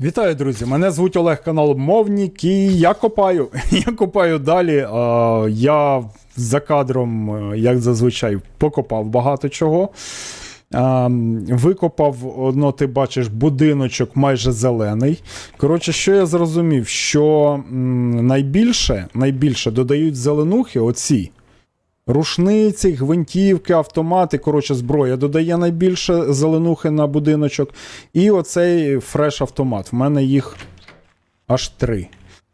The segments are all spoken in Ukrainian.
Вітаю, друзі! Мене звуть Олег канал Мовнік і я копаю. Я копаю далі. Я за кадром, е, як зазвичай, покопав багато чого. Викопав, ну, ти бачиш, будиночок майже зелений. Коротше, що я зрозумів, що найбільше, найбільше додають зеленухи оці. Рушниці, гвинтівки, автомати, коротше, зброя додає найбільше зеленухи на будиночок. І оцей фреш-автомат. В мене їх аж три.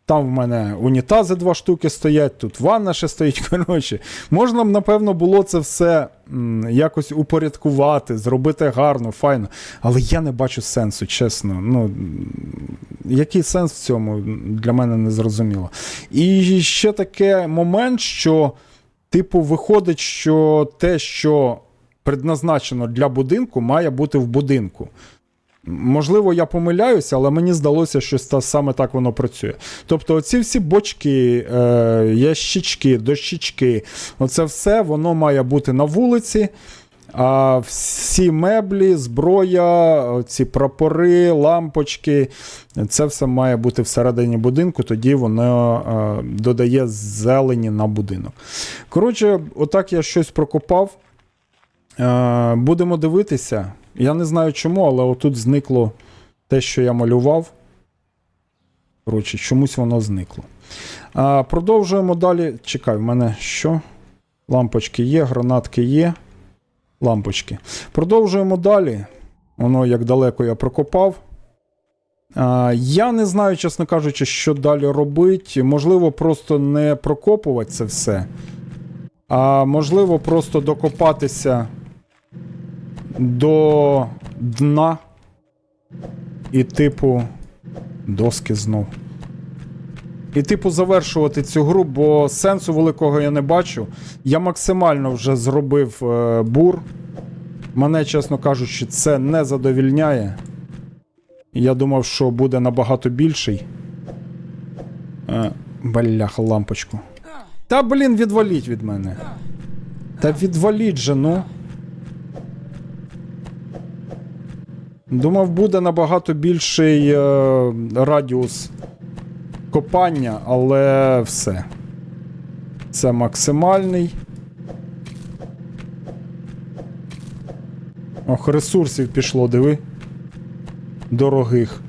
Там в мене унітази два штуки стоять, тут ванна ще стоїть. Коротше, можна б, напевно, було це все м, якось упорядкувати, зробити гарно, файно. Але я не бачу сенсу, чесно. Ну, який сенс в цьому для мене не зрозуміло. І ще таке момент, що. Типу, виходить, що те, що предназначено для будинку, має бути в будинку. Можливо, я помиляюся, але мені здалося, що саме так воно працює. Тобто, оці всі бочки, е, ящички, дощечки, оце все воно має бути на вулиці. А всі меблі, зброя, ці прапори, лампочки, це все має бути всередині будинку, тоді воно е, додає зелені на будинок. Коротше, отак я щось прокопав. Е, будемо дивитися. Я не знаю чому, але отут зникло те, що я малював. Коротше, чомусь воно зникло. А, продовжуємо далі. Чекай, в мене що? Лампочки є, гранатки є. Лампочки. Продовжуємо далі. Воно як далеко я прокопав. Я не знаю, чесно кажучи, що далі робити. Можливо, просто не прокопувати це все. А можливо, просто докопатися до дна. І, типу, доски знов. І, типу, завершувати цю гру, бо сенсу великого я не бачу. Я максимально вже зробив е, бур. Мене, чесно кажучи, це не задовільняє. Я думав, що буде набагато більший. Е, бляха, лампочку. Та, блін, відваліть від мене. Та відваліть же, ну. Думав, буде набагато більший е, радіус копання, але все. Це максимальний. Ох, ресурсів пішло, диви. Дорогих.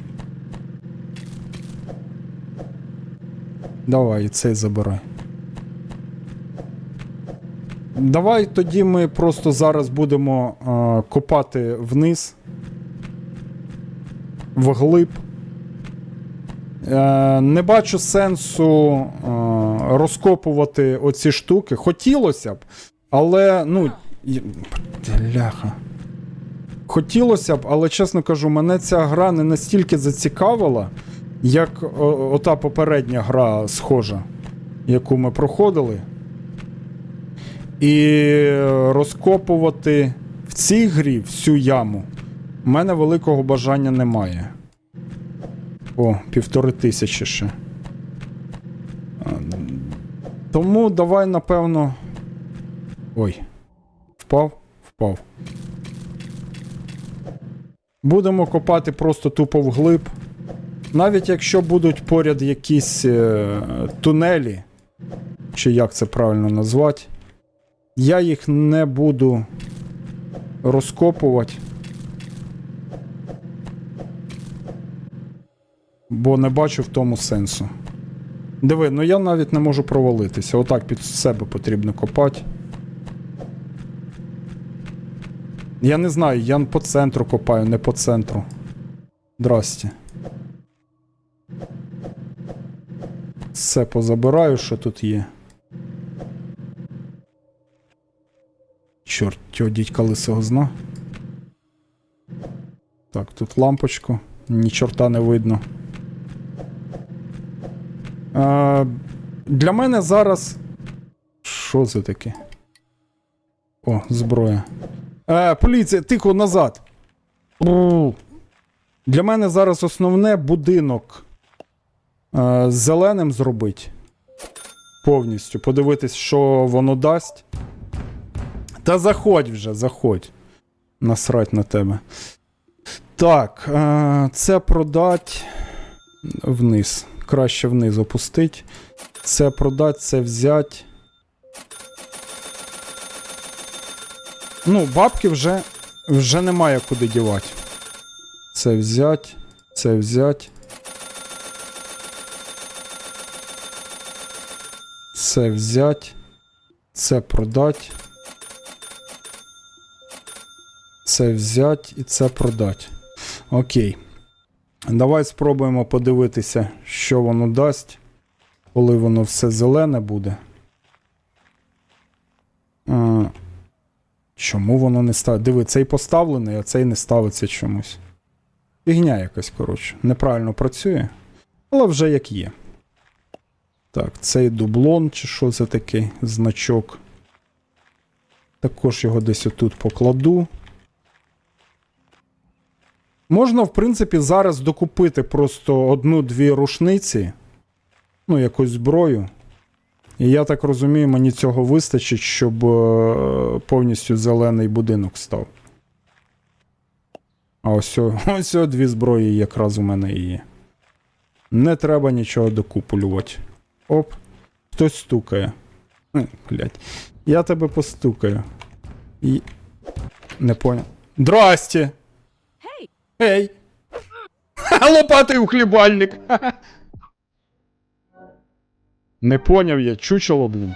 Давай, цей забирай. Давай тоді ми просто зараз будемо е, копати вниз. Вглиб. Е, не бачу сенсу е, розкопувати оці штуки. Хотілося б, але, ну. Бляха. Хотілося б, але чесно кажу, мене ця гра не настільки зацікавила, як ота попередня гра схожа, яку ми проходили. І розкопувати в цій грі всю яму в мене великого бажання немає. О, півтори тисячі ще. Тому давай, напевно. Ой. Впав? Впав. Будемо копати просто тупо вглиб. Навіть якщо будуть поряд якісь е, тунелі, чи як це правильно назвати, я їх не буду розкопувати. Бо не бачу в тому сенсу. Диви, ну я навіть не можу провалитися. Отак під себе потрібно копати. Я не знаю, я по центру копаю, не по центру. Здрасте. Все позабираю, що тут є. Чорт, тьо, дідька лисого зна. Так, тут лампочку. Ні чорта не видно. Е, для мене зараз. Що це таке? О, зброя. Е, поліція, тихо назад. Бррр. Для мене зараз основне будинок е, зеленим зробити. Повністю. Подивитись, що воно дасть. Та заходь вже, заходь. Насрать на тебе. Так, е, це продать вниз. Краще вниз опустить. Це продать, це взять. Ну, бабки вже, вже немає куди дівати. Це взять, це взять. Це взять. Це продать. Це взять і це продать. Окей. Давай спробуємо подивитися, що воно дасть, коли воно все зелене буде. А, чому воно не ставить? Диви, цей поставлений, а цей не ставиться чомусь. Фігня якась, коротше. Неправильно працює. Але вже як є. Так, цей дублон, чи що це такий значок. Також його десь отут покладу. Можна, в принципі, зараз докупити просто одну-дві рушниці, ну, якусь зброю. І я так розумію, мені цього вистачить, щоб е, повністю зелений будинок став. А ось, ось дві зброї якраз у мене і є. Не треба нічого докупулювати. Оп, хтось стукає. Е, Блять. Я тебе постукаю. І. Не понял. Здрасте! Ей! лопатый Лопатий у. Не поняв я, чучело, блін.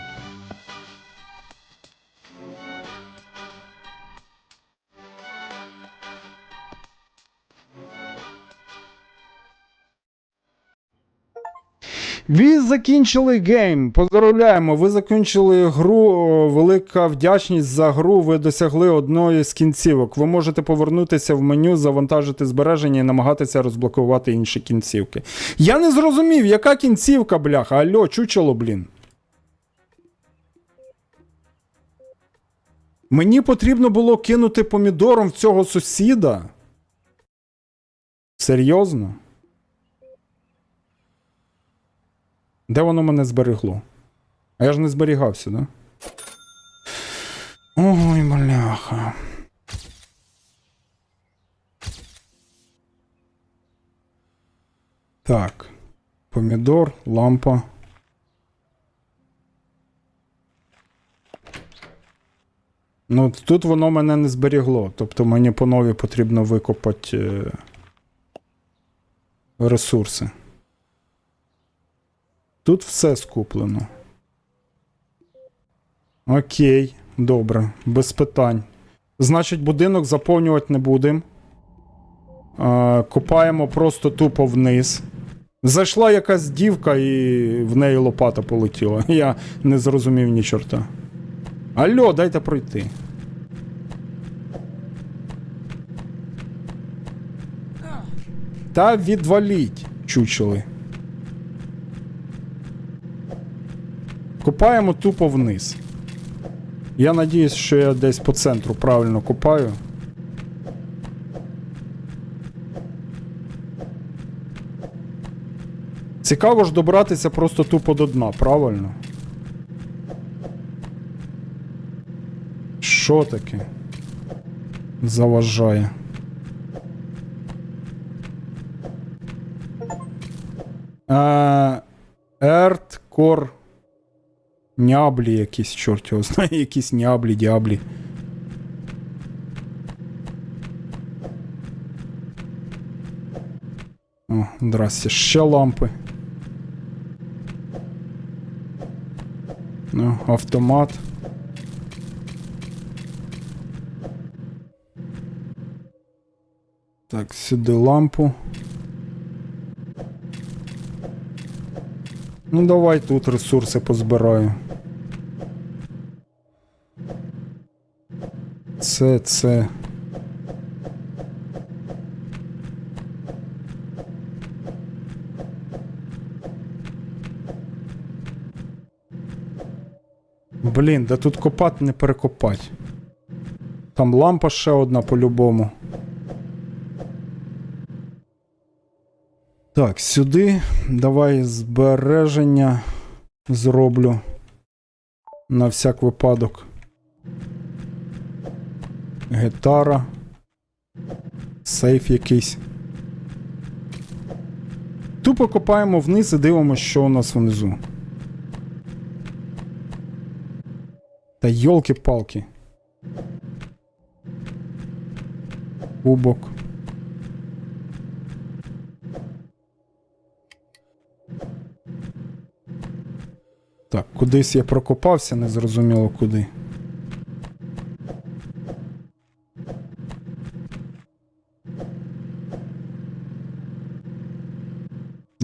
Ви закінчили гейм. Поздравляємо. Ви закінчили гру. Велика вдячність за гру. Ви досягли одної з кінцівок. Ви можете повернутися в меню, завантажити збереження і намагатися розблокувати інші кінцівки. Я не зрозумів, яка кінцівка, бляха. Алло, чучело, блін. Мені потрібно було кинути помідором в цього сусіда. Серйозно? Де воно мене зберегло? А я ж не зберігався, да? Ой, бляха. Так. Помідор, лампа. Ну, тут воно мене не зберігло. Тобто мені по нові потрібно викопати е... ресурси. Тут все скуплено. Окей, добре, без питань. Значить, будинок заповнювати не будемо. Е, копаємо просто тупо вниз. Зайшла якась дівка і в неї лопата полетіла. Я не зрозумів ні чорта. Алло, дайте пройти. Та відваліть, чучели. Копаємо тупо вниз. Я надіюсь, що я десь по центру правильно копаю. Цікаво ж добратися просто тупо до дна, правильно? Що таке? Заважає. Е, Ерт, кор. Няблі якісь, чорт його знає, якісь няблі, дяблі. О, здрасте, ще лампи. Ну, автомат. Так, сюди лампу. Ну, давай тут ресурси позбираю. Це, це. Блін, да тут копати не перекопать. Там лампа ще одна по-любому. Так, сюди. Давай збереження зроблю. На всяк випадок. Гітара. Сейф якийсь. Тупо копаємо вниз і дивимося, що у нас внизу. Та йолки-палки. Кубок. Так, кудись я прокопався, незрозуміло куди.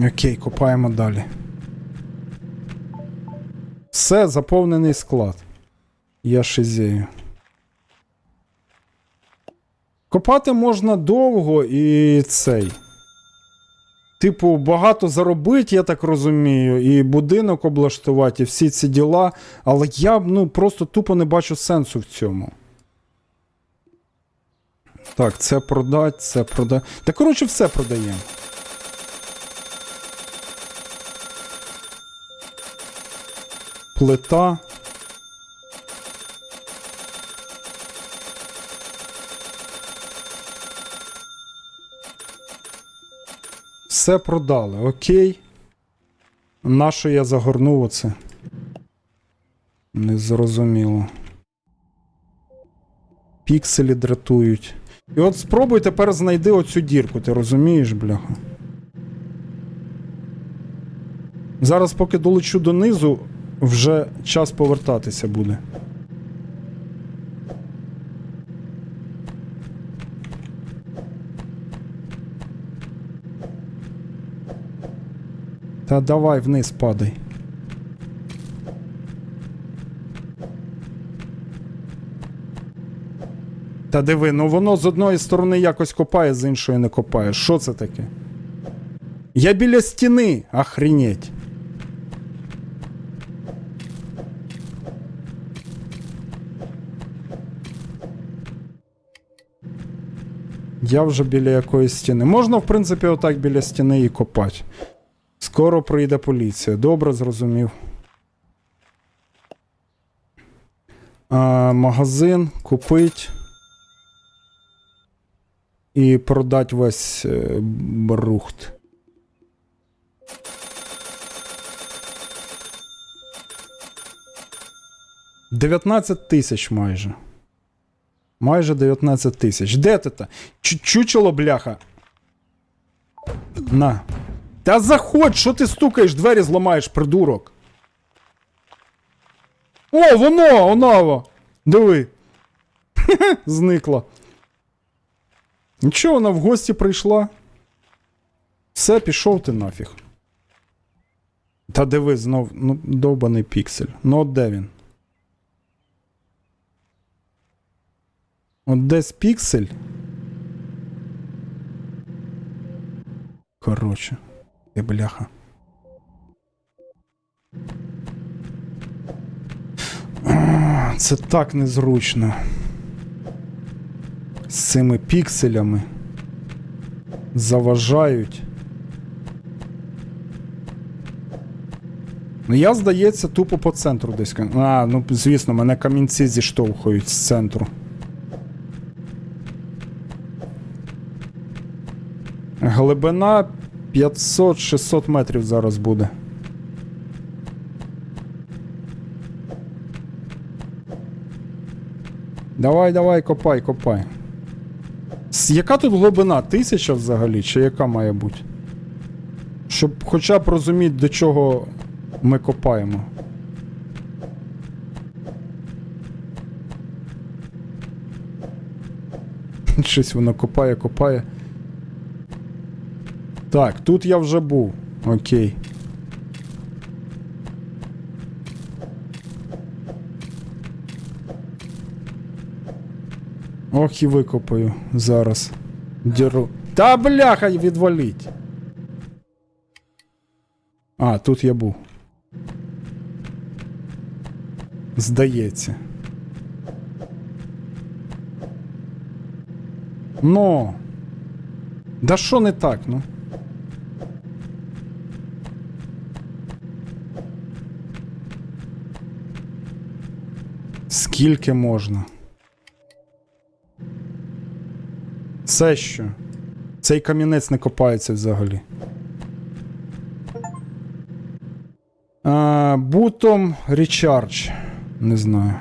Окей, копаємо далі. Все, заповнений склад. Я шизею. Копати можна довго і цей. Типу, багато заробити, я так розумію, і будинок облаштувати, і всі ці діла. Але я ну, просто тупо не бачу сенсу в цьому. Так, це продать, це продать. Та коротше, все продаємо. Плита. Все продали, окей. Нащо я загорнув оце? Незрозуміло. Пікселі дратують. І от спробуй тепер знайди оцю дірку, ти розумієш, бляха? Зараз, поки долечу донизу, вже час повертатися буде. Та давай вниз падай. Та диви, ну воно з одної сторони якось копає, з іншої не копає. Що це таке? Я біля стіни, охренеть. Я вже біля якоїсь стіни. Можна, в принципі, отак біля стіни і копати. Скоро прийде поліція. Добре, зрозумів. А, магазин купить. І продать весь е, брухт. Дев'ятнадцять тисяч майже. Майже 19 тисяч. Де ти та? Чучело, бляха. На. Та заходь, що ти стукаєш, двері зламаєш, придурок. О, воно, воно. Диви. Зникла. Нічого, вона в гості прийшла. Все, пішов ти нафіг. Та диви, знов, ну, довбаний піксель. Ну от де він? От десь піксель. Коротше. Ти бляха. Це так незручно. З цими пікселями. Заважають. Ну, я, здається, тупо по центру десь. А, ну звісно, мене камінці зіштовхують з центру. Глибина 500-600 метрів зараз буде. Давай, давай, копай, копай. Яка тут глибина? Тисяча взагалі? Чи яка має бути? Щоб хоча б розуміти, до чого ми копаємо. Щось воно копає, копає. Так, тут я вже був. Окей. Ох і викопаю зараз. Діру. Та бляха, відваліть. А, тут я був. Здається. Ну. Да що не так, ну? Скільки можна? Це що? Цей камінець не копається взагалі. А, бутом Річардж. Не знаю.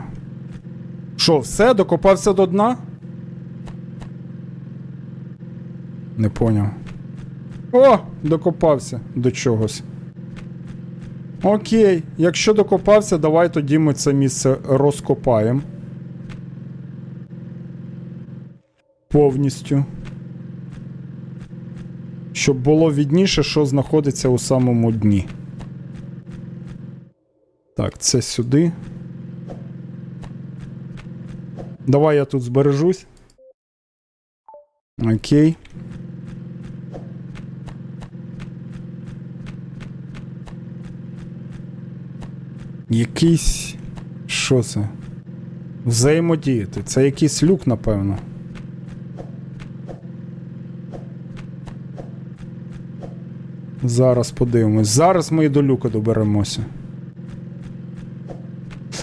Що, все? Докопався до дна? Не поняв. О, докопався до чогось. Окей, якщо докопався, давай тоді ми це місце розкопаємо. Повністю. Щоб було відніше, що знаходиться у самому дні. Так, це сюди. Давай я тут збережусь. Окей. Якийсь. Що це? Взаємодіяти. Це якийсь люк, напевно. Зараз подивимось. Зараз ми і до люка доберемося.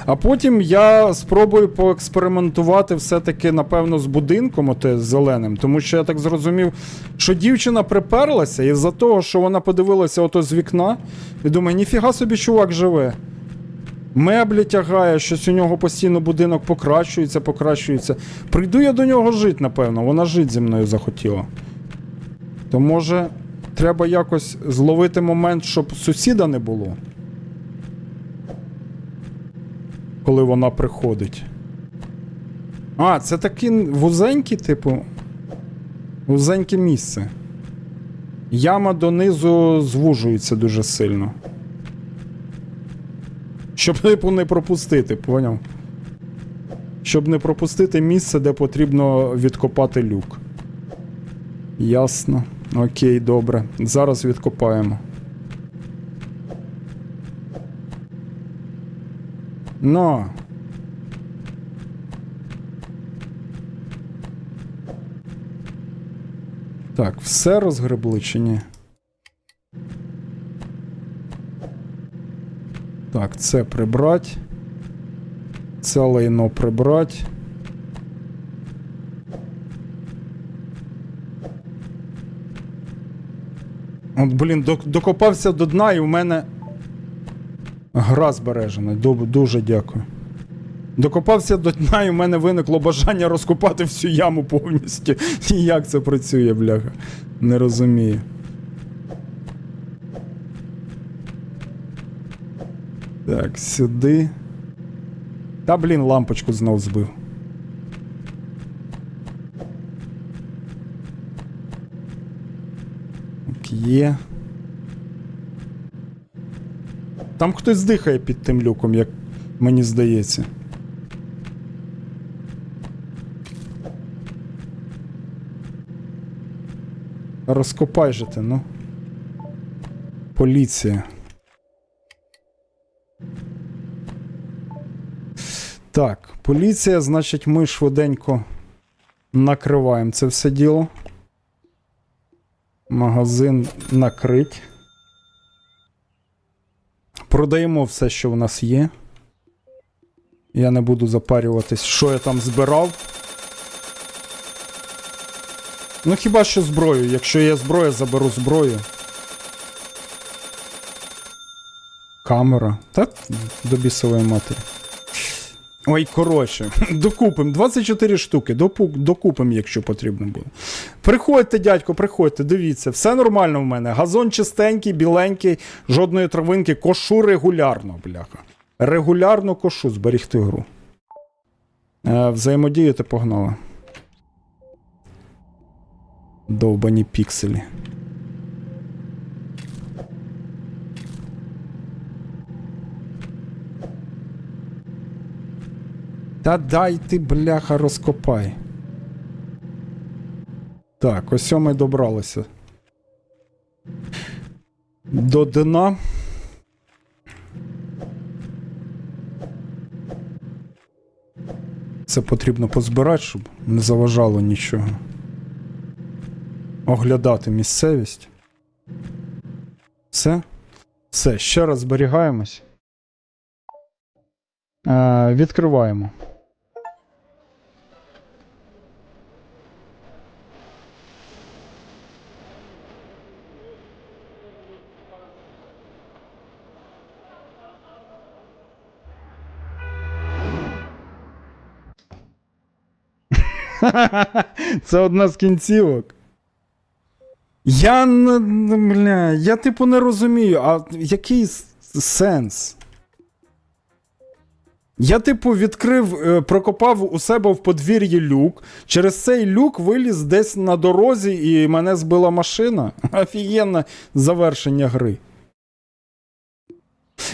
А потім я спробую поекспериментувати все-таки, напевно, з будинком, оте зеленим, тому що я так зрозумів, що дівчина приперлася із-за того, що вона подивилася ото з вікна, і думає, ніфіга собі чувак живе. Меблі тягає, щось у нього постійно будинок покращується, покращується. Прийду я до нього жити, напевно. Вона жити зі мною захотіла. То може, треба якось зловити момент, щоб сусіда не було. Коли вона приходить. А, це такі вузенькі, типу. Вузеньке місце. Яма донизу звужується дуже сильно. Щоб, типу, не пропустити, поняв? Щоб не пропустити місце, де потрібно відкопати люк. Ясно. Окей, добре. Зараз відкопаємо. Но. Так, все розгребли чи ні? Так, це прибрать. Це лайно прибрать. От, блін, докопався до дна і в мене. Гра збережена. Дуже дякую. Докопався до дна, і в мене виникло бажання розкопати всю яму повністю. І як це працює, бляха? Не розумію. Так, сюди. Та, блін, лампочку знов збив. Так, є. Там хтось дихає під тим люком, як мені здається. Розкопай же ти, ну. Поліція. Так, поліція, значить, ми швиденько накриваємо це все діло. Магазин накрить. Продаємо все, що в нас є. Я не буду запарюватись, що я там збирав. Ну, хіба що зброю. Якщо є зброя, заберу зброю. Камера. Так, до бісової матері. Ой, коротше, докупим. 24 штуки, допу- докупим, якщо потрібно буде. Приходьте, дядько, приходьте, дивіться, все нормально в мене. Газон чистенький, біленький, жодної травинки, кошу регулярно, бляха. Регулярно кошу, зберігти гру. Е, взаємодіяти погнали. Довбані пікселі. Та дай ти, бляха, розкопай. Так, ось ми добралися. До дна. Це потрібно позбирати, щоб не заважало нічого. Оглядати місцевість. Все. Все, ще раз зберігаємось. Е, відкриваємо. Це одна з кінцівок. Я не- бля, я типу не розумію, а який сенс? Я, типу, відкрив, е, прокопав у себе в подвір'ї люк. Через цей люк виліз десь на дорозі і мене збила машина. Офігенне завершення гри.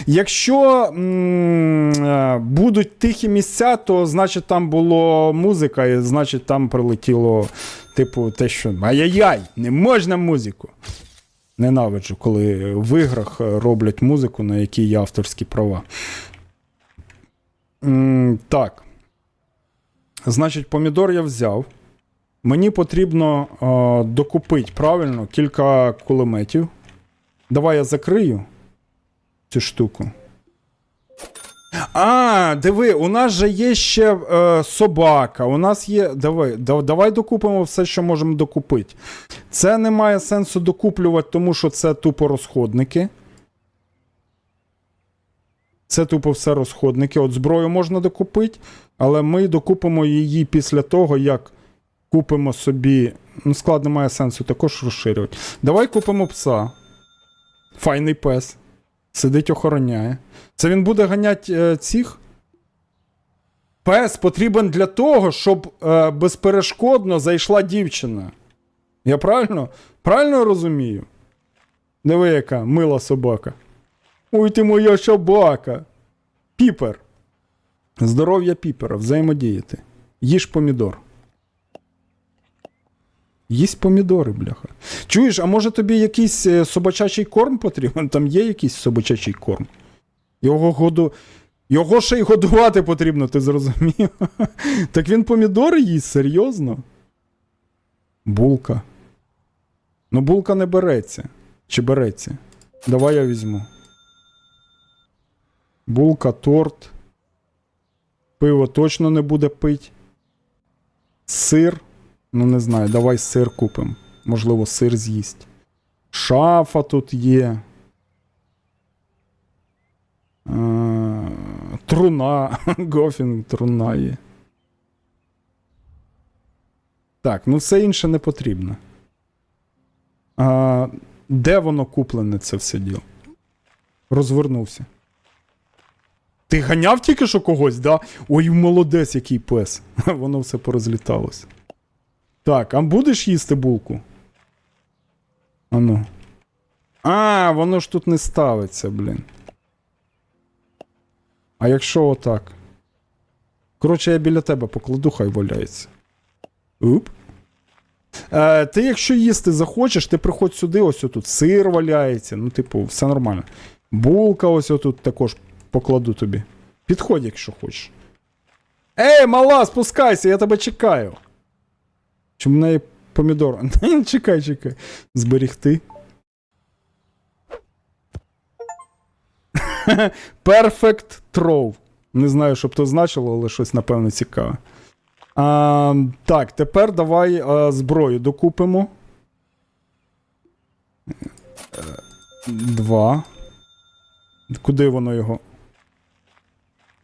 Якщо м, е, будуть тихі місця, то значить там було музика, і значить там прилетіло, типу, те, що ай-яй-яй, не можна музику. Ненавиджу, коли в іграх роблять музику, на якій є авторські права. М, так. Значить, помідор я взяв. Мені потрібно е, докупити правильно кілька кулеметів. Давай я закрию цю штуку. А, диви, у нас же є ще е, собака. У нас є. Давай, да- давай докупимо все, що можемо докупити. Це не має сенсу докуплювати, тому що це тупо розходники. Це тупо все розходники. От зброю можна докупити, але ми докупимо її після того, як купимо собі. Ну, склад не має сенсу також розширювати. Давай купимо пса. Файний пес. Сидить, охороняє. Це він буде ганяти е, цих. Пес потрібен для того, щоб е, безперешкодно зайшла дівчина. Я правильно? Правильно розумію? Диви, яка мила собака. Ой, ти моя собака. Піпер. Здоров'я піпера, взаємодіяти. Їж помідор. Їсть помідори, бляха. Чуєш, а може тобі якийсь е, собачачий корм потрібен? Там є якийсь собачачий корм. Його году. Його ще й годувати потрібно, ти зрозумів? так він помідори їсть, серйозно? Булка. Ну, булка не береться. Чи береться? Давай я візьму. Булка, торт. Пиво точно не буде пить. Сир. Ну, не знаю, давай сир купимо. Можливо, сир з'їсть. Шафа тут є. Е, Труна. Гофін, труна є. Так, ну все інше не потрібно. А, де воно куплене, це все діло? Розвернувся. Ти ганяв тільки що когось, да? Ой, молодець, який пес. Воно все порозліталось. Так, а будеш їсти булку? Ану. А, воно ж тут не ставиться, блін. А якщо отак? Коротше, я біля тебе покладу, хай валяється. Уп. Е, ти, якщо їсти захочеш, ти приходь сюди, ось отут сир валяється. Ну, типу, все нормально. Булка ось отут також покладу тобі. Підходь, якщо хочеш. Ей, мала, спускайся, я тебе чекаю. Чи в неї помідор? чекай, чекай. Зберігти. Perfect throw. Не знаю, що б то значило, але щось, напевно, цікаве. А, так, тепер давай а, зброю докупимо. Два. Куди воно його?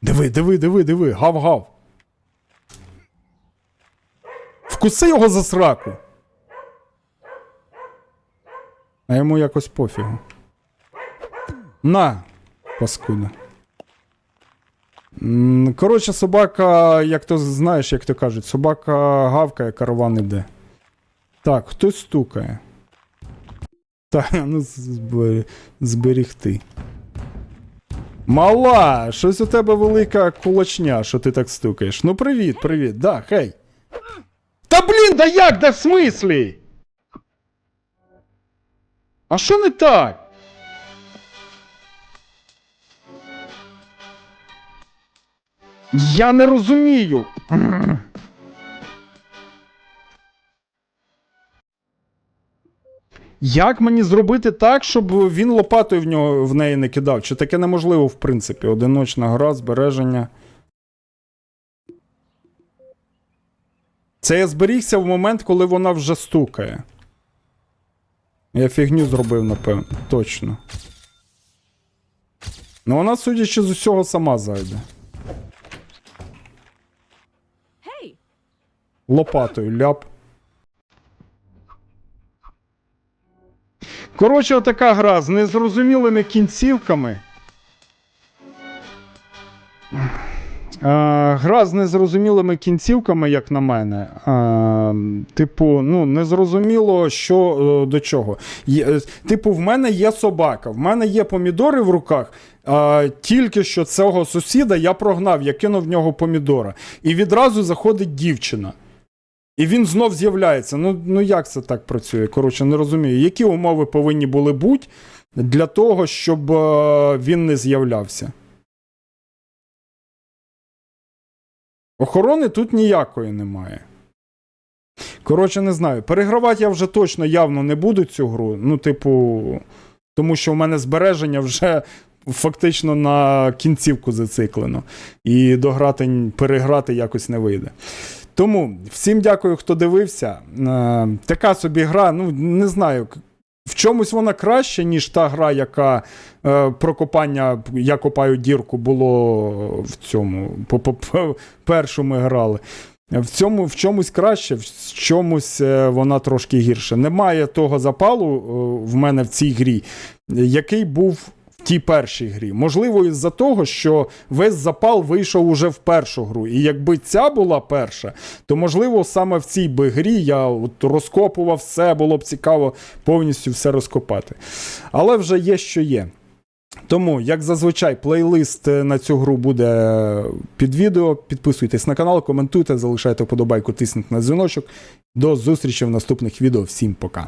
Диви, диви, диви, диви, гав-гав. Вкуси його за сраку. А йому якось пофігу. На, паскуда. Коротше, собака, як то знаєш, як то кажуть, собака гавкає, караван іде. Так, хтось стукає. Так, ну збе- зберігти. Мала! Щось у тебе велика кулачня, що ти так стукаєш. Ну привіт, привіт, да, хей. Та блін, да як, да в смислі? А що не так? Я не розумію. Як мені зробити так, щоб він лопатою в нього в неї не кидав? Чи таке неможливо, в принципі? Одиночна гра, збереження. Це я зберігся в момент, коли вона вже стукає. Я фігню зробив, напевно. Точно. Ну, вона, судячи з усього, сама зайде. Лопатою ляп. Коротше, отака гра з незрозумілими кінцівками. Е, гра з незрозумілими кінцівками, як на мене. Е, типу, ну, незрозуміло, що е, до чого. Типу, в мене є собака, в мене є помідори в руках. Е, тільки що цього сусіда я прогнав, я кинув в нього помідора. І відразу заходить дівчина. І він знов з'являється. Ну, ну як це так працює? Коротше, не розумію. Які умови повинні були бути для того, щоб він не з'являвся? Охорони тут ніякої немає. Коротше, не знаю. Перегравати я вже точно явно не буду цю гру. Ну, типу, тому що в мене збереження вже фактично на кінцівку зациклено. І дограти, переграти якось не вийде. Тому всім дякую, хто дивився. Е, така собі гра, ну не знаю. В чомусь вона краще, ніж та гра, яка е, про копання Я копаю дірку було в цьому. По, по, першу ми грали. В цьому в чомусь краще, в чомусь е, вона трошки гірше. Немає того запалу е, в мене в цій грі, який був тій першій грі. Можливо, із-за того, що весь запал вийшов уже в першу гру. І якби ця була перша, то можливо саме в цій би грі я от розкопував все, було б цікаво повністю все розкопати. Але вже є, що є. Тому, як зазвичай, плейлист е, на цю гру буде під відео. Підписуйтесь на канал, коментуйте, залишайте вподобайку, тисніть на дзвіночок. До зустрічі в наступних відео. Всім пока.